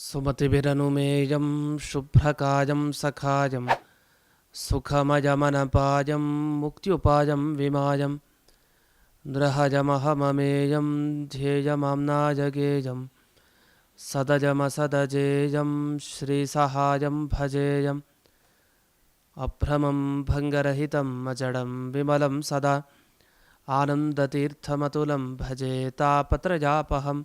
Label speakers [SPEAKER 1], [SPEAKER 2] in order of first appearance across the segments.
[SPEAKER 1] सुमतिभिरनुमेयं शुभ्रकायं सखायं सुखमयमनपायं मुक्त्युपायं विमायं नृहजमहममेयं ध्येयमाम्नायगेयं सदजमसदजेयं श्रीसहायं भजेयम् अभ्रमं भङ्गरहितम् अजडं विमलं सदा, आनन्दतीर्थमतुलं भजे तापत्रयापहम्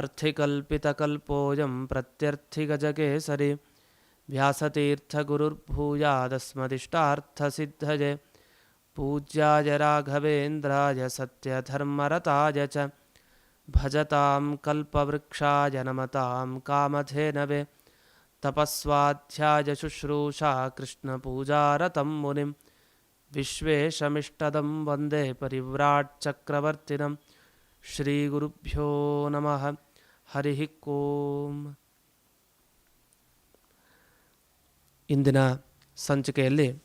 [SPEAKER 1] अर्थिकल्पितकल्पोऽयं प्रत्यर्थिगजकेसरि व्यासतीर्थगुरुर्भूयादस्मदिष्टार्थसिद्धये पूज्याय राघवेन्द्राय सत्यधर्मरताय च भजतां कल्पवृक्षाय नमतां कामधेनवे तपस्वाध्याय शुश्रूषा कृष्णपूजारतं मुनिं विश्वेशमिष्टदं वंदे परिव्राट्चक्रवर्तिनं श्रीगुरुभ्यो नमः। ಹರಿ ಓಂ ಇಂದಿನ ಸಂಚಿಕೆಯಲ್ಲಿ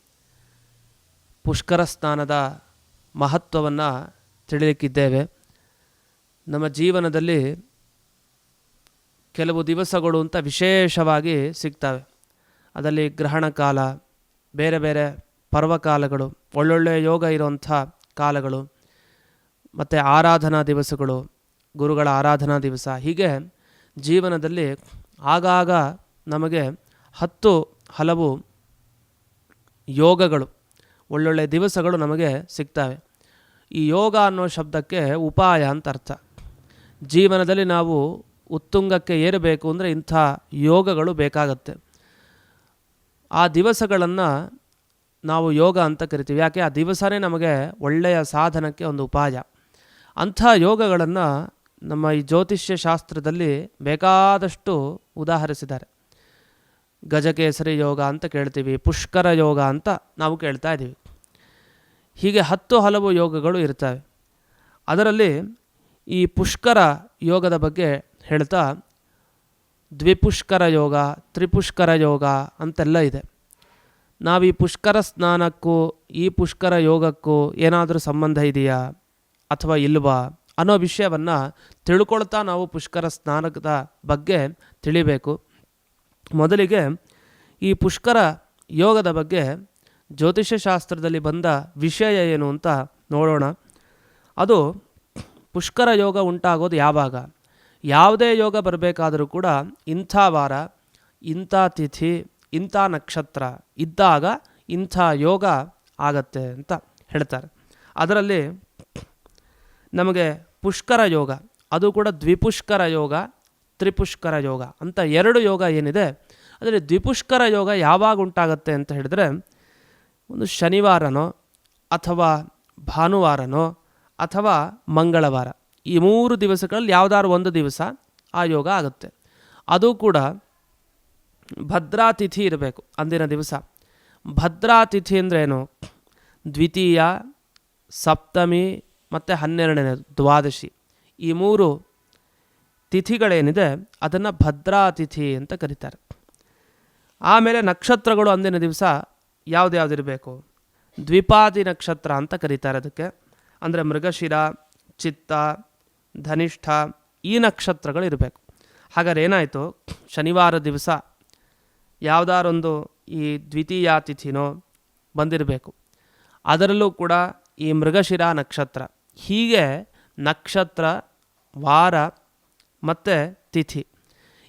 [SPEAKER 1] ಪುಷ್ಕರ ಸ್ನಾನದ ಮಹತ್ವವನ್ನು ತಿಳಿಲಿಕ್ಕಿದ್ದೇವೆ. ನಮ್ಮ ಜೀವನದಲ್ಲಿ ಕೆಲವು ದಿವಸಗಳು ಅಂತ ವಿಶೇಷವಾಗಿ ಸಿಗ್ತವೆ. ಅದರಲ್ಲಿ ಗ್ರಹಣ ಕಾಲ, ಬೇರೆ ಬೇರೆ ಪರ್ವಕಾಲಗಳು ಒಳ್ಳೊಳ್ಳೆಯ ಯೋಗ ಇರುವಂಥ ಕಾಲಗಳು, ಮತ್ತು ಆರಾಧನಾ ದಿವಸಗಳು ಗುರುಗಳ ಆರಾಧನಾ ದಿವಸ. ಹೀಗೆ ಜೀವನದಲ್ಲಿ ಆಗಾಗ ನಮಗೆ ಹತ್ತು ಹಲವು ಯೋಗಗಳು, ಒಳ್ಳೊಳ್ಳೆ ದಿವಸಗಳು ನಮಗೆ ಸಿಗ್ತವೆ. ಈ ಯೋಗ ಅನ್ನೋ ಶಬ್ದಕ್ಕೆ ಉಪಾಯ ಅಂತ ಅರ್ಥ. ಜೀವನದಲ್ಲಿ ನಾವು ಉತ್ತುಂಗಕ್ಕೆ ಏರಬೇಕು ಅಂದರೆ ಇಂಥ ಯೋಗಗಳು ಬೇಕಾಗತ್ತೆ. ಆ ದಿವಸಗಳನ್ನು ನಾವು ಯೋಗ ಅಂತ ಕರಿತೀವಿ. ಯಾಕೆ? ಆ ದಿವಸನೇ ನಮಗೆ ಒಳ್ಳೆಯ ಸಾಧನಕ್ಕೆ ಒಂದು ಉಪಾಯ. ಅಂಥ ಯೋಗಗಳನ್ನು ನಮ್ಮ ಈ ಜ್ಯೋತಿಷ್ಯ ಶಾಸ್ತ್ರದಲ್ಲಿ ಬೇಕಾದಷ್ಟು ಉದಾಹರಿಸಿದ್ದಾರೆ. ಗಜಕೇಸರಿ ಯೋಗ ಅಂತ ಕೇಳ್ತೀವಿ, ಪುಷ್ಕರ ಯೋಗ ಅಂತ ನಾವು ಕೇಳ್ತಾ ಇದ್ದೀವಿ. ಹೀಗೆ ಹತ್ತು ಹಲವು ಯೋಗಗಳು ಇರ್ತವೆ. ಅದರಲ್ಲಿ ಈ ಪುಷ್ಕರ ಯೋಗದ ಬಗ್ಗೆ ಹೇಳ್ತಾ, ದ್ವಿಪುಷ್ಕರ ಯೋಗ, ತ್ರಿಪುಷ್ಕರ ಯೋಗ ಅಂತೆಲ್ಲ ಇದೆ. ನಾವು ಈ ಪುಷ್ಕರ ಸ್ನಾನಕ್ಕೂ, ಈ ಪುಷ್ಕರ ಯೋಗಕ್ಕೂ ಏನಾದರೂ ಸಂಬಂಧ ಇದೆಯಾ ಅಥವಾ ಇಲ್ವಾ ಅನ್ನೋ ವಿಷಯವನ್ನು ತಿಳ್ಕೊಳ್ತಾ ನಾವು ಪುಷ್ಕರ ಸ್ನಾನದ ಬಗ್ಗೆ ತಿಳಿಬೇಕು. ಮೊದಲಿಗೆ ಈ ಪುಷ್ಕರ ಯೋಗದ ಬಗ್ಗೆ ಜ್ಯೋತಿಷ್ಯ ಶಾಸ್ತ್ರದಲ್ಲಿ ಬಂದ ವಿಷಯ ಏನು ಅಂತ ನೋಡೋಣ. ಅದು ಪುಷ್ಕರ ಯೋಗ ಉಂಟಾಗೋದು ಯಾವಾಗ? ಯಾವುದೇ ಯೋಗ ಬರಬೇಕಾದರೂ ಕೂಡ ಇಂಥ ವಾರ, ಇಂಥ ತಿಥಿ, ಇಂಥ ನಕ್ಷತ್ರ ಇದ್ದಾಗ ಇಂಥ ಯೋಗ ಆಗತ್ತೆ ಅಂತ ಹೇಳ್ತಾರೆ. ಅದರಲ್ಲಿ ನಮಗೆ ಪುಷ್ಕರ ಯೋಗ ಅದು ಕೂಡ ದ್ವಿಪುಷ್ಕರ ಯೋಗ, ತ್ರಿಪುಷ್ಕರ ಯೋಗ ಅಂತ ಎರಡು ಯೋಗ ಏನಿದೆ, ಅದರಲ್ಲಿ ದ್ವಿಪುಷ್ಕರ ಯೋಗ ಯಾವಾಗ ಉಂಟಾಗತ್ತೆ ಅಂತ ಹೇಳಿದ್ರೆ, ಒಂದು ಶನಿವಾರನೋ ಅಥವಾ ಭಾನುವಾರನೋ ಅಥವಾ ಮಂಗಳವಾರ, ಈ ಮೂರು ದಿವಸಗಳಲ್ಲಿ ಯಾವುದಾದ್ರು ಒಂದು ದಿವಸ ಆ ಯೋಗ ಆಗುತ್ತೆ. ಅದು ಕೂಡ ಭದ್ರಾತಿಥಿ ಇರಬೇಕು ಅಂದಿನ ದಿವಸ. ಭದ್ರಾತಿಥಿ ಏನು? ದ್ವಿತೀಯ, ಸಪ್ತಮಿ ಮತ್ತು ಹನ್ನೆರಡನೇ ದ್ವಾದಶಿ. ಈ ಮೂರು ತಿಥಿಗಳೇನಿದೆ ಅದನ್ನು ಭದ್ರಾತಿಥಿ ಅಂತ ಕರೀತಾರೆ. ಆಮೇಲೆ ನಕ್ಷತ್ರಗಳು ಅಂದಿನ ದಿವಸ ಯಾವುದ್ಯಾವುದಿರಬೇಕು ದ್ವಿಪಾದಿ ನಕ್ಷತ್ರ ಅಂತ ಕರೀತಾರೆ ಅದಕ್ಕೆ. ಅಂದರೆ ಮೃಗಶಿರ, ಚಿತ್ತ, ಧನಿಷ್ಠ ಈ ನಕ್ಷತ್ರಗಳು ಇರಬೇಕು. ಹಾಗಾದ್ರೆ ಏನಾಯಿತು? ಶನಿವಾರ ದಿವಸ ಯಾವುದಾರೊಂದು ಈ ದ್ವಿತೀಯ ತಿಥಿನೋ ಬಂದಿರಬೇಕು. ಅದರಲ್ಲೂ ಕೂಡ ಈ ಮೃಗಶಿರ ನಕ್ಷತ್ರ ಹೀಗೆ ನಕ್ಷತ್ರ ವಾರ ಮತ್ತು ತಿಥಿ.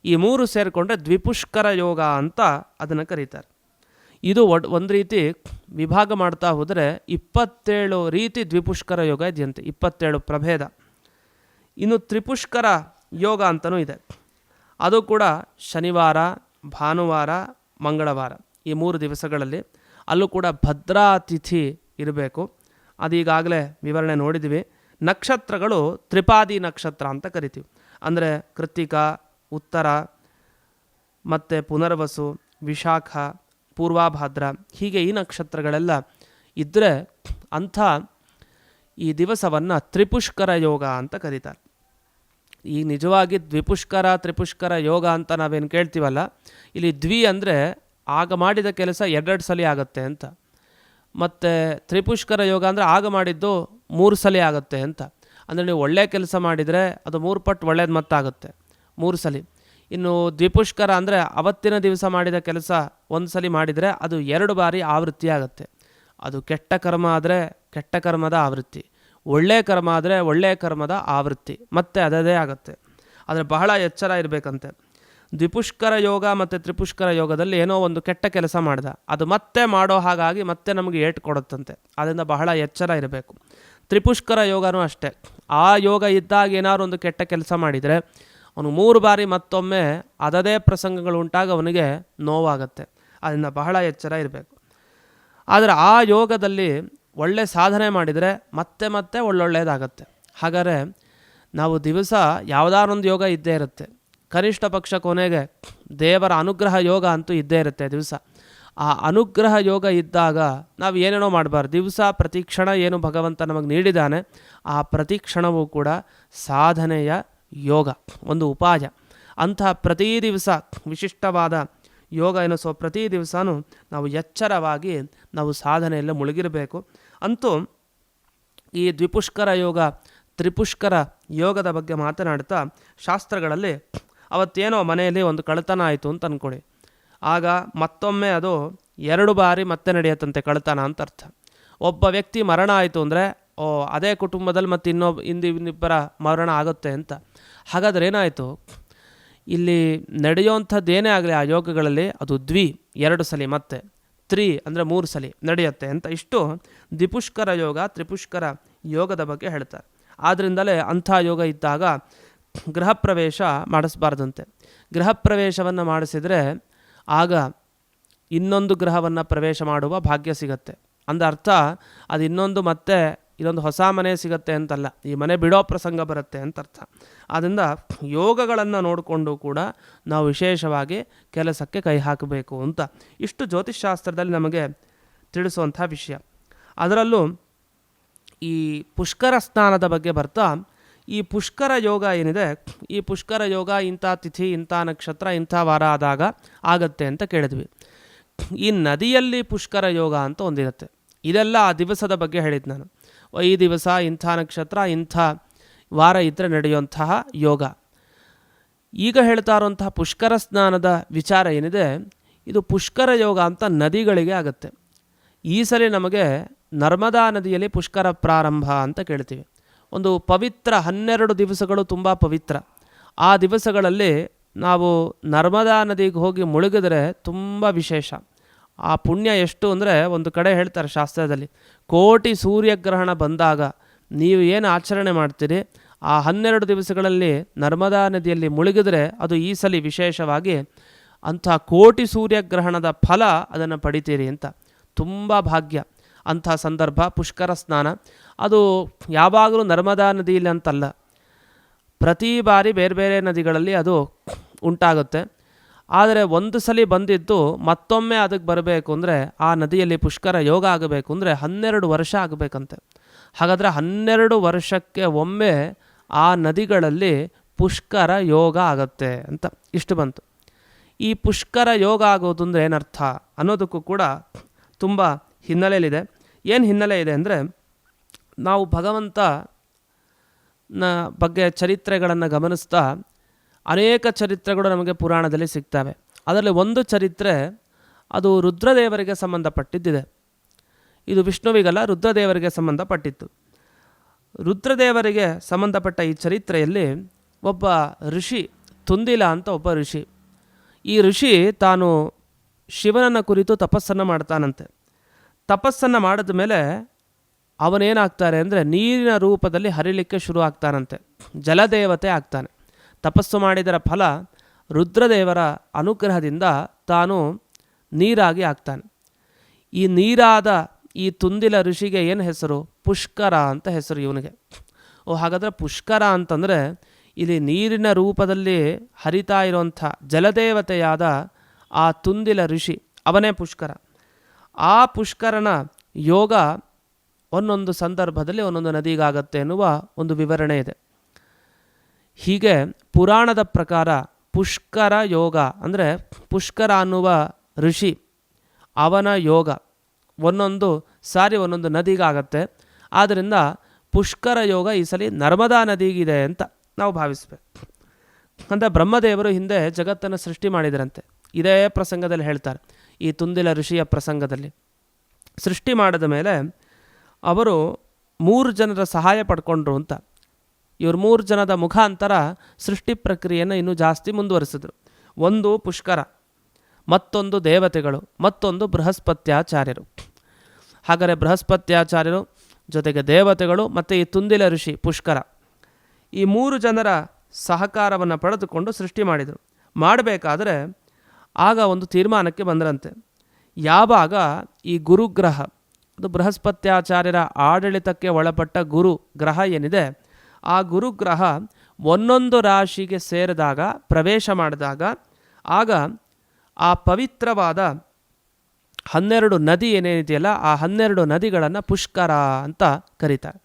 [SPEAKER 1] ಈ ಮೂರು ಸೇರಿಕೊಂಡ್ರೆ ದ್ವಿಪುಷ್ಕರ ಯೋಗ ಅಂತ ಅದನ್ನು ಕರೀತಾರೆ. ಇದು ಒಡ್, ಒಂದು ರೀತಿ ವಿಭಾಗ ಮಾಡ್ತಾ ಹೋದರೆ ಇಪ್ಪತ್ತೇಳು ರೀತಿ ದ್ವಿಪುಷ್ಕರ ಯೋಗ ಇದೆಯಂತೆ, ಇಪ್ಪತ್ತೇಳು ಪ್ರಭೇದ. ಇನ್ನು ತ್ರಿಪುಷ್ಕರ ಯೋಗ ಅಂತಲೂ ಇದೆ. ಅದು ಕೂಡ ಶನಿವಾರ, ಭಾನುವಾರ, ಮಂಗಳವಾರ ಈ ಮೂರು ದಿವಸಗಳಲ್ಲಿ. ಅಲ್ಲೂ ಕೂಡ ಭದ್ರಾ ತಿಥಿ ಇರಬೇಕು. ಅದೀಗಾಗಲೇ ವಿವರಣೆ ನೋಡಿದ್ವಿ. ನಕ್ಷತ್ರಗಳು ತ್ರಿಪಾದಿ ನಕ್ಷತ್ರ ಅಂತ ಕರಿತೀವಿ. ಅಂದರೆ ಕೃತಿಕ ಉತ್ತರ, ಮತ್ತು ಪುನರ್ವಸು, ವಿಶಾಖ, ಪೂರ್ವಾಭಾದ್ರ, ಹೀಗೆ ಈ ನಕ್ಷತ್ರಗಳೆಲ್ಲ ಇದ್ದರೆ ಅಂಥ ಈ ದಿವಸವನ್ನು ತ್ರಿಪುಷ್ಕರ ಯೋಗ ಅಂತ ಕರೀತಾರೆ. ಈ ನಿಜವಾಗಿ ದ್ವಿಪುಷ್ಕರ, ತ್ರಿಪುಷ್ಕರ ಯೋಗ ಅಂತ ನಾವೇನು ಕೇಳ್ತೀವಲ್ಲ, ಇಲ್ಲಿ ದ್ವಿ ಅಂದರೆ ಆಗ ಮಾಡಿದ ಕೆಲಸ ಎರಡೆರಡು ಸಲ ಆಗುತ್ತೆ ಅಂತ. ಮತ್ತು ತ್ರಿಪುಷ್ಕರ ಯೋಗ ಅಂದರೆ ಆಗ ಮಾಡಿದ್ದು ಮೂರು ಸಲ ಆಗುತ್ತೆ ಅಂತ. ಅಂದರೆ ನೀವು ಒಳ್ಳೆಯ ಕೆಲಸ ಮಾಡಿದರೆ ಅದು ಮೂರು ಪಟ್ಟು ಒಳ್ಳೇದು ಮತ್ತಾಗುತ್ತೆ. ಮೂರು ಸಲ. ಇನ್ನು ದ್ವಿಪುಷ್ಕರ ಅಂದರೆ ಅವತ್ತಿನ ದಿವಸ ಮಾಡಿದ ಕೆಲಸ ಒಂದು ಸಲ ಮಾಡಿದರೆ ಅದು ಎರಡು ಬಾರಿ ಆವೃತ್ತಿ ಆಗುತ್ತೆ. ಅದು ಕೆಟ್ಟ ಕರ್ಮ ಆದರೆ ಕೆಟ್ಟ ಕರ್ಮದ ಆವೃತ್ತಿ. ಒಳ್ಳೆಯ ಕರ್ಮ ಆದರೆ ಒಳ್ಳೆಯ ಕರ್ಮದ ಆವೃತ್ತಿ. ಮತ್ತೆ ಅದೇ ಆಗುತ್ತೆ. ಆದರೆ ಬಹಳ ಎಚ್ಚರ ಇರಬೇಕಂತೆ. ದ್ವಿಪುಷ್ಕರ ಯೋಗ ಮತ್ತು ತ್ರಿಪುಷ್ಕರ ಯೋಗದಲ್ಲಿ ಏನೋ ಒಂದು ಕೆಟ್ಟ ಕೆಲಸ ಮಾಡಿದ. ಅದು ಮತ್ತೆ ಮಾಡೋ ಹಾಗಾಗಿ ಮತ್ತೆ ನಮಗೆ ಏಟು ಕೊಡುತ್ತಂತೆ. ಅದರಿಂದ ಬಹಳ ಎಚ್ಚರ ಇರಬೇಕು. ತ್ರಿಪುಷ್ಕರ ಯೋಗನೂ ಅಷ್ಟೇ. ಆ ಯೋಗ ಇದ್ದಾಗ ಏನಾದ್ರು ಒಂದು ಕೆಟ್ಟ ಕೆಲಸ ಮಾಡಿದರೆ ಅವನು ಮೂರು ಬಾರಿ ಮತ್ತೊಮ್ಮೆ ಅದದೇ ಪ್ರಸಂಗಗಳು ಉಂಟಾಗ ಅವನಿಗೆ ನೋವಾಗತ್ತೆ. ಅದರಿಂದ ಬಹಳ ಎಚ್ಚರ ಇರಬೇಕು. ಆದರೆ ಆ ಯೋಗದಲ್ಲಿ ಒಳ್ಳೆ ಸಾಧನೆ ಮಾಡಿದರೆ ಮತ್ತೆ ಮತ್ತೆ ಒಳ್ಳೊಳ್ಳೆಯದಾಗತ್ತೆ. ಹಾಗಾದರೆ ನಾವು ದಿವಸ ಯಾವುದಾರೊಂದು ಯೋಗ ಇದ್ದೇ ಇರುತ್ತೆ. ಕನಿಷ್ಠ ಪಕ್ಷ ಕೊನೆಗೆ ದೇವರ ಅನುಗ್ರಹ ಯೋಗ ಅಂತೂ ಇದ್ದೇ ಇರುತ್ತೆ ದಿವಸ. ಆ ಅನುಗ್ರಹ ಯೋಗ ಇದ್ದಾಗ ನಾವು ಏನೇನೋ ಮಾಡಬಾರ್ದು. ದಿವಸ ಪ್ರತಿ ಕ್ಷಣ ಏನು ಭಗವಂತ ನಮಗೆ ನೀಡಿದ್ದಾನೆ, ಆ ಪ್ರತಿ ಕ್ಷಣವೂ ಕೂಡ ಸಾಧನೆಯ ಯೋಗ, ಒಂದು ಉಪಾಯ. ಅಂತಹ ಪ್ರತಿ ದಿವಸ ವಿಶಿಷ್ಟವಾದ ಯೋಗ ಎನಿಸೋ ಪ್ರತಿ ದಿವಸನೂ ನಾವು ಎಚ್ಚರವಾಗಿ ನಾವು ಸಾಧನೆಯಲ್ಲಿ ಮುಳುಗಿರಬೇಕು. ಅಂತೂ ಈ ದ್ವಿಪುಷ್ಕರ ಯೋಗ, ತ್ರಿಪುಷ್ಕರ ಯೋಗದ ಬಗ್ಗೆ ಮಾತನಾಡ್ತಾ ಶಾಸ್ತ್ರಗಳಲ್ಲಿ ಅವತ್ತೇನೋ ಮನೆಯಲ್ಲಿ ಒಂದು ಕಳತನ ಆಯಿತು ಅಂತ ಅಂದ್ಕೊಳ್ಳಿ ಆಗ ಮತ್ತೊಮ್ಮೆ ಅದು ಎರಡು ಬಾರಿ ಮತ್ತೆ ನಡೆಯುತ್ತಂತೆ ಕಳ್ತನ ಅಂತ ಅರ್ಥ. ಒಬ್ಬ ವ್ಯಕ್ತಿ ಮರಣ ಆಯಿತು ಅಂದರೆ, ಓ, ಅದೇ ಕುಟುಂಬದಲ್ಲಿ ಮತ್ತು ಇನ್ನೊಬ್ಬ ಇಂದು ಇನ್ನಿಬ್ಬರ ಮರಣ ಆಗುತ್ತೆ ಅಂತ. ಹಾಗಾದ್ರೆ ಏನಾಯಿತು? ಇಲ್ಲಿ ನಡೆಯುವಂಥದ್ದು ಏನೇ ಆಗಲಿ ಆ ಯೋಗಗಳಲ್ಲಿ ಅದು ದ್ವಿ, ಎರಡು ಸಲಿ ಮತ್ತೆ, ತ್ರಿ ಅಂದರೆ ಮೂರು ಸಲಿ ನಡೆಯುತ್ತೆ ಅಂತ ಇಷ್ಟು ದ್ವಿಪುಷ್ಕರ ಯೋಗ, ತ್ರಿಪುಷ್ಕರ ಯೋಗದ ಬಗ್ಗೆ ಹೇಳ್ತಾರೆ. ಆದ್ದರಿಂದಲೇ ಅಂಥ ಯೋಗ ಇದ್ದಾಗ ಗೃಹ ಪ್ರವೇಶ ಮಾಡಿಸ್ಬಾರ್ದಂತೆ. ಗೃಹ ಪ್ರವೇಶವನ್ನು ಮಾಡಿಸಿದರೆ ಆಗ ಇನ್ನೊಂದು ಗ್ರಹವನ್ನು ಪ್ರವೇಶ ಮಾಡುವ ಭಾಗ್ಯ ಸಿಗತ್ತೆ. ಅಂದ ಅರ್ಥ, ಅದು ಇನ್ನೊಂದು ಮತ್ತೆ ಇದೊಂದು ಹೊಸ ಮನೆ ಸಿಗತ್ತೆ ಅಂತಲ್ಲ. ಈ ಮನೆ ಬಿಡೋ ಪ್ರಸಂಗ ಬರುತ್ತೆ ಅಂತ ಅರ್ಥ. ಆದ್ದರಿಂದ ಯೋಗಗಳನ್ನು ನೋಡಿಕೊಂಡು ಕೂಡ ನಾವು ವಿಶೇಷವಾಗಿ ಕೆಲಸಕ್ಕೆ ಕೈ ಹಾಕಬೇಕು ಅಂತ ಇಷ್ಟು ಜ್ಯೋತಿಷ್ಶಾಸ್ತ್ರದಲ್ಲಿ ನಮಗೆ ತಿಳಿಸುವಂಥ ವಿಷಯ. ಅದರಲ್ಲೂ ಈ ಪುಷ್ಕರ ಸ್ನಾನದ ಬಗ್ಗೆ ಬರ್ತಾ ಈ ಪುಷ್ಕರ ಯೋಗ ಏನಿದೆ, ಈ ಪುಷ್ಕರ ಯೋಗ ಇಂಥ ತಿಥಿ, ಇಂಥ ನಕ್ಷತ್ರ, ಇಂಥ ವಾರ ಆದಾಗ ಆಗತ್ತೆ ಅಂತ ಕೇಳಿದ್ವಿ. ಈ ನದಿಯಲ್ಲಿ ಪುಷ್ಕರ ಯೋಗ ಅಂತ ಒಂದಿರುತ್ತೆ. ಇದೆಲ್ಲ ಆ ದಿವಸದ ಬಗ್ಗೆ ಹೇಳಿದ್ದು ನಾನು. ಈ ದಿವಸ ಇಂಥ ನಕ್ಷತ್ರ, ಇಂಥ ವಾರ ಇದ್ದರೆ ನಡೆಯುವಂತಹ ಯೋಗ. ಈಗ ಹೇಳ್ತಾ ಇರುವಂತಹ ಪುಷ್ಕರ ಸ್ನಾನದ ವಿಚಾರ ಏನಿದೆ, ಇದು ಪುಷ್ಕರ ಯೋಗ ಅಂತ ನದಿಗಳಿಗೆ ಆಗುತ್ತೆ. ಈ ಸಲ ನಮಗೆ ನರ್ಮದಾ ನದಿಯಲ್ಲಿ ಪುಷ್ಕರ ಪ್ರಾರಂಭ ಅಂತ ಕೇಳ್ತೀವಿ. ಒಂದು ಪವಿತ್ರ ಹನ್ನೆರಡು ದಿವಸಗಳು ತುಂಬ ಪವಿತ್ರ. ಆ ದಿವಸಗಳಲ್ಲಿ ನಾವು ನರ್ಮದಾ ನದಿಗೆ ಹೋಗಿ ಮುಳುಗಿದ್ರೆ ತುಂಬ ವಿಶೇಷ. ಆ ಪುಣ್ಯ ಎಷ್ಟು ಅಂದರೆ ಒಂದು ಕಡೆ ಹೇಳ್ತಾರೆ ಶಾಸ್ತ್ರದಲ್ಲಿ, ಕೋಟಿ ಸೂರ್ಯಗ್ರಹಣ ಬಂದಾಗ ನೀವು ಏನು ಆಚರಣೆ ಮಾಡ್ತೀರಿ? ಆ ಹನ್ನೆರಡು ದಿವಸಗಳಲ್ಲಿ ನರ್ಮದಾ ನದಿಯಲ್ಲಿ ಮುಳುಗಿದ್ರೆ ಅದು ಈ ಸಲ ವಿಶೇಷವಾಗಿ ಅಂಥ ಕೋಟಿ ಸೂರ್ಯಗ್ರಹಣದ ಫಲ ಅದನ್ನು ಪಡಿತೀರಿ ಅಂತ. ತುಂಬ ಭಾಗ್ಯ. ಅಂಥ ಸಂದರ್ಭ, ಪುಷ್ಕರ ಸ್ನಾನ. ಅದು ಯಾವಾಗಲೂ ನರ್ಮದಾ ನದಿಯಲ್ಲಿ ಅಂತಲ್ಲ. ಪ್ರತಿ ಬಾರಿ ಬೇರೆ ಬೇರೆ ನದಿಗಳಲ್ಲಿ ಅದು ಉಂಟಾಗುತ್ತೆ. ಆದರೆ ಒಂದು ಸಲ ಬಂದಿದ್ದು ಮತ್ತೊಮ್ಮೆ ಅದಕ್ಕೆ ಬರಬೇಕು ಅಂದರೆ ಆ ನದಿಯಲ್ಲಿ ಪುಷ್ಕರ ಯೋಗ ಆಗಬೇಕು ಅಂದರೆ ಹನ್ನೆರಡು ವರ್ಷ ಆಗಬೇಕಂತೆ. ಹಾಗಾದರೆ ಹನ್ನೆರಡು ವರ್ಷಕ್ಕೆ ಒಮ್ಮೆ ಆ ನದಿಗಳಲ್ಲಿ ಪುಷ್ಕರ ಯೋಗ ಆಗತ್ತೆ ಅಂತ ಇಷ್ಟು ಬಂತು. ಈ ಪುಷ್ಕರ ಯೋಗ ಆಗೋದು ಅಂದರೆ ಏನರ್ಥ ಅನ್ನೋದಕ್ಕೂ ಕೂಡ ತುಂಬ ಹಿನ್ನೆಲೆಯಲ್ಲಿದೆ ಏನು ಹಿನ್ನೆಲೆ ಇದೆ ಅಂದರೆ ನಾವು ಭಗವಂತ ನ ಬಗ್ಗೆ ಚರಿತ್ರೆಗಳನ್ನು ಗಮನಿಸ್ತಾ ಅನೇಕ ಚರಿತ್ರೆಗಳು ನಮಗೆ ಪುರಾಣದಲ್ಲಿ ಸಿಗ್ತವೆ. ಅದರಲ್ಲಿ ಒಂದು ಚರಿತ್ರೆ ಅದು ರುದ್ರದೇವರಿಗೆ ಸಂಬಂಧಪಟ್ಟಿದ್ದಿದೆ. ಇದು ವಿಷ್ಣುವಿಗಲ್ಲ, ರುದ್ರದೇವರಿಗೆ ಸಂಬಂಧಪಟ್ಟಿತ್ತು. ರುದ್ರದೇವರಿಗೆ ಸಂಬಂಧಪಟ್ಟ ಈ ಚರಿತ್ರೆಯಲ್ಲಿ ಒಬ್ಬ ಋಷಿ, ತುಂದಿಲ ಅಂತ ಒಬ್ಬ ಋಷಿ. ಈ ಋಷಿ ತಾನು ಶಿವನನ್ನು ಕುರಿತು ತಪಸ್ಸನ್ನು ಮಾಡ್ತಾನಂತೆ. ತಪಸ್ಸನ್ನು ಮಾಡಿದ ಮೇಲೆ ಅವನೇನಾಗ್ತಾರೆ ಅಂದರೆ ನೀರಿನ ರೂಪದಲ್ಲಿ ಹರಿಲಿಕ್ಕೆ ಶುರು ಆಗ್ತಾನಂತೆ. ಜಲದೇವತೆ ಆಗ್ತಾನೆ. ತಪಸ್ಸು ಮಾಡಿದರ ಫಲ ರುದ್ರದೇವರ ಅನುಗ್ರಹದಿಂದ ತಾನು ನೀರಾಗಿ ಆಗ್ತಾನೆ. ಈ ನೀರಾದ ಈ ತುಂದಿಲ ಋಷಿಗೆ ಏನು ಹೆಸರು? ಪುಷ್ಕರ ಅಂತ ಹೆಸರು ಇವನಿಗೆ. ಓ, ಹಾಗಾದರೆ ಪುಷ್ಕರ ಅಂತಂದರೆ ಇಲ್ಲಿ ನೀರಿನ ರೂಪದಲ್ಲಿ ಹರಿತಾ ಇರುವಂಥ ಜಲದೇವತೆಯಾದ ಆ ತುಂದಿಲ ಋಷಿ, ಅವನೇ ಪುಷ್ಕರ. ಆ ಪುಷ್ಕರನ ಯೋಗ ಒಂದೊಂದು ಸಂದರ್ಭದಲ್ಲಿ ಒಂದೊಂದು ನದಿಗಾಗತ್ತೆ ಎನ್ನುವ ಒಂದು ವಿವರಣೆ ಇದೆ. ಹೀಗೆ ಪುರಾಣದ ಪ್ರಕಾರ ಪುಷ್ಕರ ಯೋಗ ಅಂದರೆ ಪುಷ್ಕರ ಅನ್ನುವ ಋಷಿ ಅವನ ಯೋಗ ಒಂದೊಂದು ಸಾರಿ ಒಂದೊಂದು ನದಿಗಾಗತ್ತೆ. ಆದ್ದರಿಂದ ಪುಷ್ಕರ ಯೋಗ ಈ ಸಲ ನರ್ಮದಾ ನದಿಗಿದೆ ಅಂತ ನಾವು ಭಾವಿಸ್ಬೇಕು. ಅಂತ ಬ್ರಹ್ಮದೇವರು ಹಿಂದೆ ಜಗತ್ತನ್ನು ಸೃಷ್ಟಿ ಮಾಡಿದರಂತೆ. ಇದೇ ಪ್ರಸಂಗದಲ್ಲಿ ಹೇಳ್ತಾರೆ. ಈ ತುಂದಿಲ ಋಷಿಯ ಪ್ರಸಂಗದಲ್ಲಿ. ಸೃಷ್ಟಿ ಮಾಡಿದ ಮೇಲೆ ಅವರು ಮೂರು ಜನರ ಸಹಾಯ ಪಡ್ಕೊಂಡ್ರು ಅಂತ. ಇವರು ಮೂರು ಜನದ ಮುಖಾಂತರ ಸೃಷ್ಟಿ ಪ್ರಕ್ರಿಯೆಯನ್ನು ಇನ್ನೂ ಜಾಸ್ತಿ ಮುಂದುವರಿಸಿದರು. ಒಂದು ಪುಷ್ಕರ, ಮತ್ತೊಂದು ದೇವತೆಗಳು, ಮತ್ತೊಂದು ಬೃಹಸ್ಪತ್ಯಾಚಾರ್ಯರು. ಹಾಗಾದರೆ ಬೃಹಸ್ಪತ್ಯಾಚಾರ್ಯರು ಜೊತೆಗೆ ದೇವತೆಗಳು ಮತ್ತು ಈ ತುಂದಿಲ ಋಷಿ ಪುಷ್ಕರ. ಈ ಮೂರು ಜನರ ಸಹಕಾರವನ್ನು ಪಡೆದುಕೊಂಡು ಸೃಷ್ಟಿ ಮಾಡಿದರು. ಮಾಡಬೇಕಾದ್ರೆ ಆಗ ಒಂದು ತೀರ್ಮಾನಕ್ಕೆ ಬಂದರಂತೆ. ಯಾವಾಗ ಈ ಗುರುಗ್ರಹ, ಅದು ಬೃಹಸ್ಪತ್ಯಾಚಾರ್ಯರ ಆಡಳಿತಕ್ಕೆ ಒಳಪಟ್ಟ ಗುರು ಗ್ರಹ ಏನಿದೆ, ಆ ಗುರುಗ್ರಹ ಒಂದೊಂದು ರಾಶಿಗೆ ಸೇರಿದಾಗ, ಪ್ರವೇಶ ಮಾಡಿದಾಗ, ಆಗ ಆ ಪವಿತ್ರವಾದ ಹನ್ನೆರಡು ನದಿ ಏನೇನಿದೆಯಲ್ಲ, ಆ ಹನ್ನೆರಡು ನದಿಗಳನ್ನು ಪುಷ್ಕರ ಅಂತ ಕರೀತಾರೆ.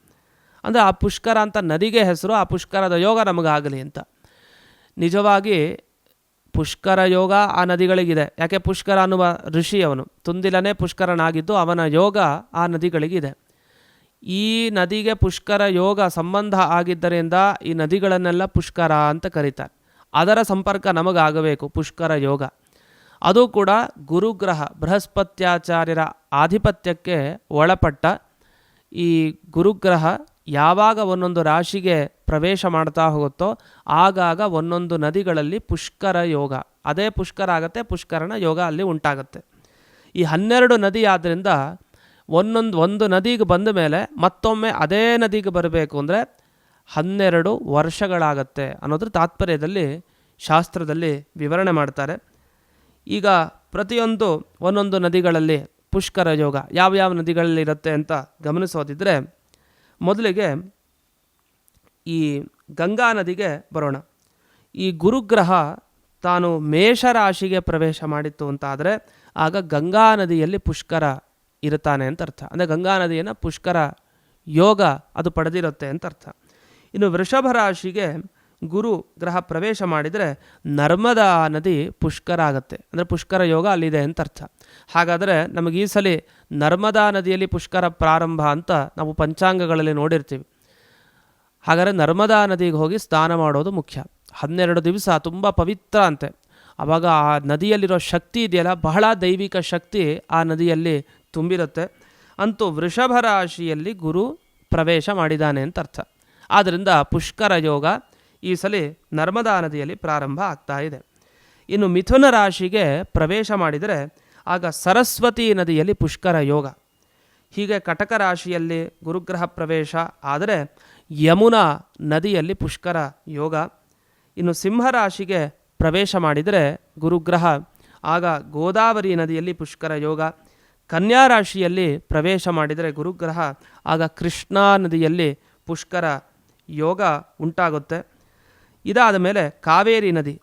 [SPEAKER 1] ಅಂದರೆ ಆ ಪುಷ್ಕರ ಅಂತ ನದಿಗೆ ಹೆಸರು, ಆ ಪುಷ್ಕರದ ಯೋಗ ನಮಗಾಗಲಿ ಅಂತ. ನಿಜವಾಗಿ ಪುಷ್ಕರ ಯೋಗ ಆ ನದಿಗಳಿಗಿದೆ. ಯಾಕೆ ಪುಷ್ಕರ ಅನ್ನುವ ಋಷಿ ಅವನು. ತುಂದಿಲನೇ ಪುಷ್ಕರನಾಗಿದ್ದು ಅವನ ಯೋಗ ಆ ನದಿಗಳಿಗಿದೆ. ಈ ನದಿಗೆ ಪುಷ್ಕರ ಯೋಗ ಸಂಬಂಧ ಆಗಿದ್ದರಿಂದ ಈ ನದಿಗಳನ್ನೆಲ್ಲ ಪುಷ್ಕರ ಅಂತ ಕರೀತಾರೆ. ಅದರ ಸಂಪರ್ಕ ನಮಗಾಗಬೇಕು, ಪುಷ್ಕರ ಯೋಗ. ಅದು ಕೂಡ ಗುರುಗ್ರಹ, ಬೃಹಸ್ಪತ್ಯಾಚಾರ್ಯರ ಆಧಿಪತ್ಯಕ್ಕೆ ಒಳಪಟ್ಟ ಈ ಗುರುಗ್ರಹ ಯಾವಾಗ ಒಂದೊಂದು ರಾಶಿಗೆ ಪ್ರವೇಶ ಮಾಡ್ತಾ ಹೋಗುತ್ತೋ, ಆಗಾಗ ಒಂದೊಂದು ನದಿಗಳಲ್ಲಿ ಪುಷ್ಕರ ಯೋಗ. ಅದೇ ಪುಷ್ಕರ ಆಗುತ್ತೆ, ಪುಷ್ಕರನ ಯೋಗ ಅಲ್ಲಿ ಉಂಟಾಗುತ್ತೆ. ಈ ಹನ್ನೆರಡು ನದಿ ಆದ್ದರಿಂದ ಒಂದೊಂದು, ಒಂದು ನದಿಗೆ ಬಂದ ಮೇಲೆ ಮತ್ತೊಮ್ಮೆ ಅದೇ ನದಿಗೆ ಬರಬೇಕು ಅಂದರೆ ಹನ್ನೆರಡು ವರ್ಷಗಳಾಗತ್ತೆ ಅನ್ನೋದ್ರ ತಾತ್ಪರ್ಯದಲ್ಲಿ ಶಾಸ್ತ್ರದಲ್ಲಿ ವಿವರಣೆ ಮಾಡ್ತಾರೆ. ಈಗ ಪ್ರತಿಯೊಂದು ಒಂದೊಂದು ನದಿಗಳಲ್ಲಿ ಪುಷ್ಕರ ಯೋಗ ಯಾವ್ಯಾವ ನದಿಗಳಲ್ಲಿ ಇರುತ್ತೆ ಅಂತ ಗಮನಿಸೋದಿದ್ದರೆ ಮೊದಲಿಗೆ ಈ ಗಂಗಾ ನದಿಗೆ ಬರೋಣ. ಈ ಗುರುಗ್ರಹ ತಾನು ಮೇಷರಾಶಿಗೆ ಪ್ರವೇಶ ಮಾಡಿತ್ತು ಅಂತಾದರೆ ಆಗ ಗಂಗಾ ನದಿಯಲ್ಲಿ ಪುಷ್ಕರ ಇರುತ್ತಾನೆ ಅಂತ ಅರ್ಥ. ಅಂದರೆ ಗಂಗಾ ನದಿಯನ್ನು ಪುಷ್ಕರ ಯೋಗ ಅದು ಪಡೆದಿರುತ್ತೆ ಅಂತ ಅರ್ಥ. ಇನ್ನು ವೃಷಭ ರಾಶಿಗೆ ಗುರು ಗ್ರಹ ಪ್ರವೇಶ ಮಾಡಿದರೆ ನರ್ಮದಾ ನದಿ ಪುಷ್ಕರ ಆಗುತ್ತೆ. ಅಂದರೆ ಪುಷ್ಕರ ಯೋಗ ಅಲ್ಲಿದೆ ಅಂತ ಅರ್ಥ. ಹಾಗಾದರೆ ನಮಗೆ ಈ ಸಲ ನರ್ಮದಾ ನದಿಯಲ್ಲಿ ಪುಷ್ಕರ ಪ್ರಾರಂಭ ಅಂತ ನಾವು ಪಂಚಾಂಗಗಳಲ್ಲಿ ನೋಡಿರ್ತೀವಿ. ಹಾಗಾದರೆ ನರ್ಮದಾ ನದಿಗೆ ಹೋಗಿ ಸ್ನಾನ ಮಾಡೋದು ಮುಖ್ಯ. ಹನ್ನೆರಡು ದಿವಸ ತುಂಬ ಪವಿತ್ರ ಅಂತೆ. ಆವಾಗ ಆ ನದಿಯಲ್ಲಿರೋ ಶಕ್ತಿ ಇದೆಯಲ್ಲ, ಬಹಳ ದೈವಿಕ ಶಕ್ತಿ ಆ ನದಿಯಲ್ಲಿ ತುಂಬಿರುತ್ತೆ. ಅಂತೂ ವೃಷಭ ರಾಶಿಯಲ್ಲಿ ಗುರು ಪ್ರವೇಶ ಮಾಡಿದ್ದಾನೆ ಅಂತ ಅರ್ಥ. ಆದ್ದರಿಂದ ಪುಷ್ಕರ ಯೋಗ ಈ ಸಲ ನರ್ಮದಾ ನದಿಯಲ್ಲಿ ಪ್ರಾರಂಭ ಆಗ್ತಾ ಇದೆ. ಇನ್ನು ಮಿಥುನ ರಾಶಿಗೆ ಪ್ರವೇಶ ಮಾಡಿದರೆ ಆಗ ಸರಸ್ವತಿ ನದಿಯಲ್ಲಿ ಪುಷ್ಕರ ಯೋಗ. ಹೀಗೆ ಕಟಕ ರಾಶಿಯಲ್ಲಿ ಗುರುಗ್ರಹ ಪ್ರವೇಶ ಆದರೆ ಯಮುನಾ ನದಿಯಲ್ಲಿ ಪುಷ್ಕರ ಯೋಗ. ಇನ್ನು ಸಿಂಹರಾಶಿಗೆ ಪ್ರವೇಶ ಮಾಡಿದರೆ ಗುರುಗ್ರಹ. ಆಗ ಗೋದಾವರಿ ನದಿಯಲ್ಲಿ ಪುಷ್ಕರ ಯೋಗ. ಕನ್ಯಾ ರಾಶಿಯಲ್ಲಿ ಪ್ರವೇಶ ಮಾಡಿದರೆ ಗುರುಗ್ರಹ. ಆಗ ಕೃಷ್ಣಾ ನದಿಯಲ್ಲಿ ಪುಷ್ಕರ ಯೋಗ ಉಂಟಾಗುತ್ತೆ. ಇದಾದ ಮೇಲೆ ಕಾವೇರಿ ನದಿ.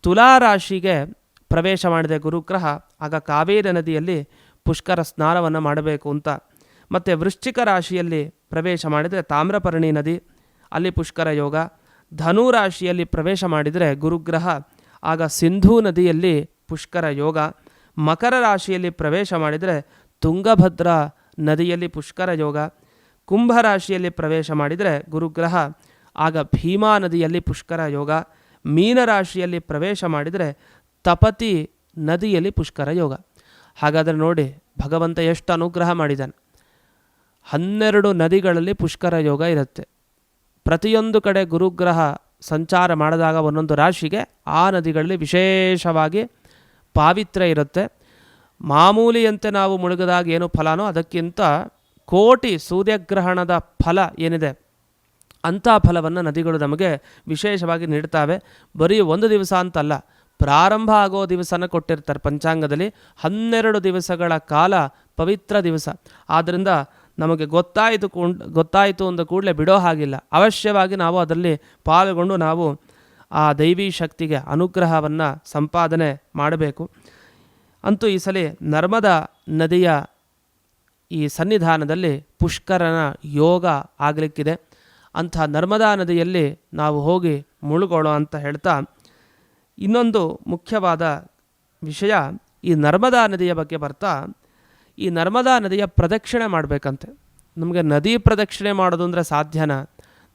[SPEAKER 1] ತುಲಾ ರಾಶಿಗೆ ಪ್ರವೇಶ ಮಾಡಿದ ಗುರುಗ್ರಹ. ಆಗ ಕಾವೇರಿ ನದಿಯಲ್ಲಿ ಪುಷ್ಕರ ಸ್ನಾನವನ್ನು ಮಾಡಬೇಕು ಅಂತ. ಮತ್ತು ವೃಶ್ಚಿಕ ರಾಶಿಯಲ್ಲಿ ಪ್ರವೇಶ ಮಾಡಿದರೆ ತಾಮ್ರಪರ್ಣಿ ನದಿ, ಅಲ್ಲಿ ಪುಷ್ಕರ ಯೋಗ, ಧನು ರಾಶಿಯಲ್ಲಿ ಪ್ರವೇಶ ಮಾಡಿದರೆ ಗುರುಗ್ರಹ, ಆಗ ಸಿಂಧೂ ನದಿಯಲ್ಲಿ ಪುಷ್ಕರ ಯೋಗ, ಮಕರ ರಾಶಿಯಲ್ಲಿ ಪ್ರವೇಶ ಮಾಡಿದರೆ ತುಂಗಭದ್ರಾ ನದಿಯಲ್ಲಿ ಪುಷ್ಕರ ಯೋಗ, ಕುಂಭ ರಾಶಿಯಲ್ಲಿ ಪ್ರವೇಶ ಮಾಡಿದರೆ ಗುರುಗ್ರಹ, ಆಗ ಭೀಮಾ ನದಿಯಲ್ಲಿ ಪುಷ್ಕರ ಯೋಗ ಮೀನರಾಶಿಯಲ್ಲಿ ಪ್ರವೇಶ ಮಾಡಿದರೆ ತಪತಿ ನದಿಯಲ್ಲಿ ಪುಷ್ಕರ ಯೋಗ. ಹಾಗಾದರೆ ನೋಡಿ, ಭಗವಂತ ಎಷ್ಟು ಅನುಗ್ರಹ ಮಾಡಿದ್ದಾನೆ. ಹನ್ನೆರಡು ನದಿಗಳಲ್ಲಿ ಪುಷ್ಕರ ಯೋಗ ಇರುತ್ತೆ. ಪ್ರತಿಯೊಂದು ಕಡೆ ಗುರುಗ್ರಹ ಸಂಚಾರ ಮಾಡಿದಾಗ ಒಂದೊಂದು ರಾಶಿಗೆ ಆ ನದಿಗಳಲ್ಲಿ ವಿಶೇಷವಾಗಿ ಪಾವಿತ್ರ್ಯ ಇರುತ್ತೆ. ಮಾಮೂಲಿಯಂತೆ ನಾವು ಮುಳುಗಿದಾಗ ಏನು ಫಲನೋ ಅದಕ್ಕಿಂತ ಕೋಟಿ ಸೂರ್ಯಗ್ರಹಣದ ಫಲ ಏನಿದೆ ಅಂಥ ಫಲವನ್ನು ನದಿಗಳು ನಮಗೆ ವಿಶೇಷವಾಗಿ ನೀಡ್ತಾವೆ. ಬರೀ ಒಂದು ದಿವಸ ಅಂತಲ್ಲ, ಪ್ರಾರಂಭ ಆಗೋ ದಿವಸನ ಕೊಟ್ಟಿರ್ತಾರೆ ಪಂಚಾಂಗದಲ್ಲಿ. ಹನ್ನೆರಡು ದಿವಸಗಳ ಕಾಲ ಪವಿತ್ರ ದಿವಸ. ಆದ್ದರಿಂದ ನಮಗೆ ಗೊತ್ತಾಯಿತು ಕೊಂಡ್, ಗೊತ್ತಾಯಿತು ಅಂದ ಕೂಡಲೇ ಬಿಡೋ ಹಾಗಿಲ್ಲ. ಅವಶ್ಯವಾಗಿ ನಾವು ಅದರಲ್ಲಿ ಪಾಲ್ಗೊಂಡು ನಾವು ಆ ದೈವಿ ಶಕ್ತಿಗೆ ಅನುಗ್ರಹವನ್ನು ಸಂಪಾದನೆ ಮಾಡಬೇಕು. ಅಂತೂ ಈ ಸಲ ನರ್ಮದಾ ನದಿಯ ಈ ಸನ್ನಿಧಾನದಲ್ಲಿ ಪುಷ್ಕರನ ಯೋಗ ಆಗಲಿಕ್ಕಿದೆ. ಅಂಥ ನರ್ಮದಾ ನದಿಯಲ್ಲಿ ನಾವು ಹೋಗಿ ಮುಳುಗೋಣ ಅಂತ ಹೇಳ್ತಾ ಇನ್ನೊಂದು ಮುಖ್ಯವಾದ ವಿಷಯ ಈ ನರ್ಮದಾ ನದಿಯ ಬಗ್ಗೆ ಬರ್ತಾ ಈ ನರ್ಮದಾ ನದಿಯ ಪ್ರದಕ್ಷಿಣೆ ಮಾಡಬೇಕಂತೆ. ನಮಗೆ ನದಿ ಪ್ರದಕ್ಷಿಣೆ ಮಾಡೋದು ಅಂದರೆ ಸಾಧ್ಯನಾ?